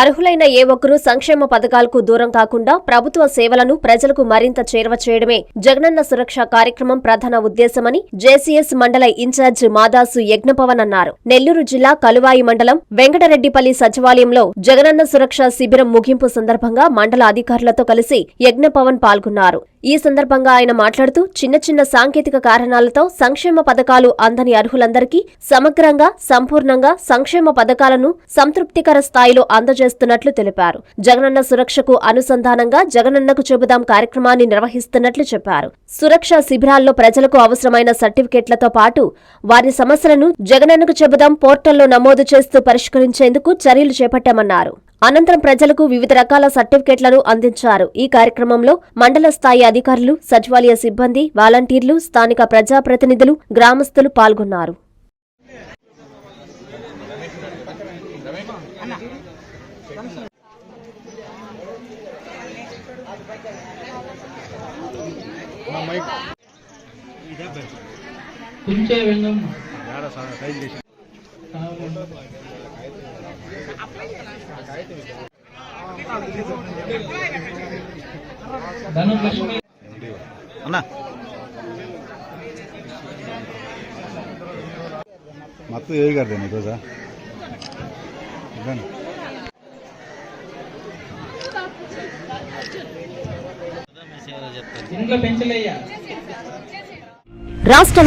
అర్హులైన ఏ ఒక్కరూ సంక్షేమ పథకాలకు దూరం కాకుండా ప్రభుత్వ సేవలను ప్రజలకు మరింత చేరువ చేయడమే జగనన్న సురక్ష కార్యక్రమం ప్రధాన ఉద్దేశమని జేసీఎస్ మండల ఇన్ఛార్జ్ మాదాసు యజ్ఞపవన్ అన్నారు. నెల్లూరు జిల్లా కలువాయి మండలం వెంకటరెడ్డిపల్లి సచివాలయంలో జగనన్న సురక్ష శిబిరం ముగింపు సందర్భంగా మండల అధికారులతో కలిసి యజ్ఞపవన్ పాల్గొన్నారు. ఈ సందర్భంగా ఆయన మాట్లాడుతూ చిన్న చిన్న సాంకేతిక కారణాలతో సంక్షేమ పథకాలు అందని అర్హులందరికీ సమగ్రంగా సంపూర్ణంగా సంక్షేమ పథకాలను సంతృప్తికర స్థాయిలో అందజేస్తున్నట్లు తెలిపారు. జగనన్న సురక్షకు అనుసంధానంగా జగనన్నకు చెబుదాం కార్యక్రమాన్ని నిర్వహిస్తున్నట్లు చెప్పారు. సురక్ష శిబిరాల్లో ప్రజలకు అవసరమైన సర్టిఫికెట్లతో పాటు వారి సమస్యలను జగనన్నకు చెబుదాం పోర్టల్లో నమోదు చేస్తూ పరిష్కరించేందుకు చర్యలు చేపట్టామన్నారు. అనంతరం ప్రజలకు వివిధ రకాల సర్టిఫికెట్లను అందించారు. ఈ కార్యక్రమంలో మండల స్థాయి అధికారులు సచివాలయ సిబ్బంది వాలంటీర్లు స్థానిక ప్రజాప్రతినిధులు గ్రామస్తులు పాల్గొన్నారు. కుంచే అన్నా ಮತ್ತು ಹೇಗಾರ್ದೇನೆ ಈರೋಜ ಇದ್ದಾನೆ ఇంట్లో పెంచలయ్యా రాష్ట్ర